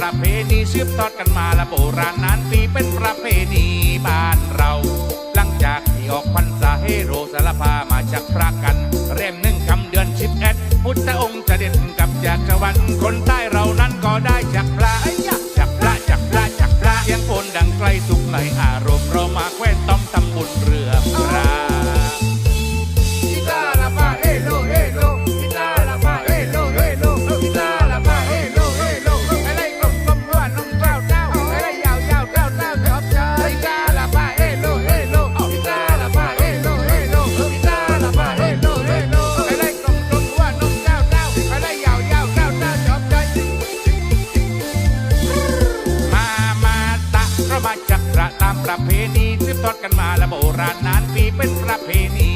ประเพณีสืบทอดกันมาและโบราณนานปีเป็นประเพณีบ้านเรา หลังจากที่ออกพรรษาเฮโรสารพามาจากพระกัน เรียมหนึ่งคำเดือนชิบเอ็ดพุทธองค์เสด็จกับจากสวรรค์คนใต้เรานั้นก็ได้จากพระจากพระจากพระจากพระเสียงโอนดังไกลสุขไหลอารมณ์เรามาแควนต ประเพณีสืบทอดกันมาและโบราณนานปีเป็นประเพณี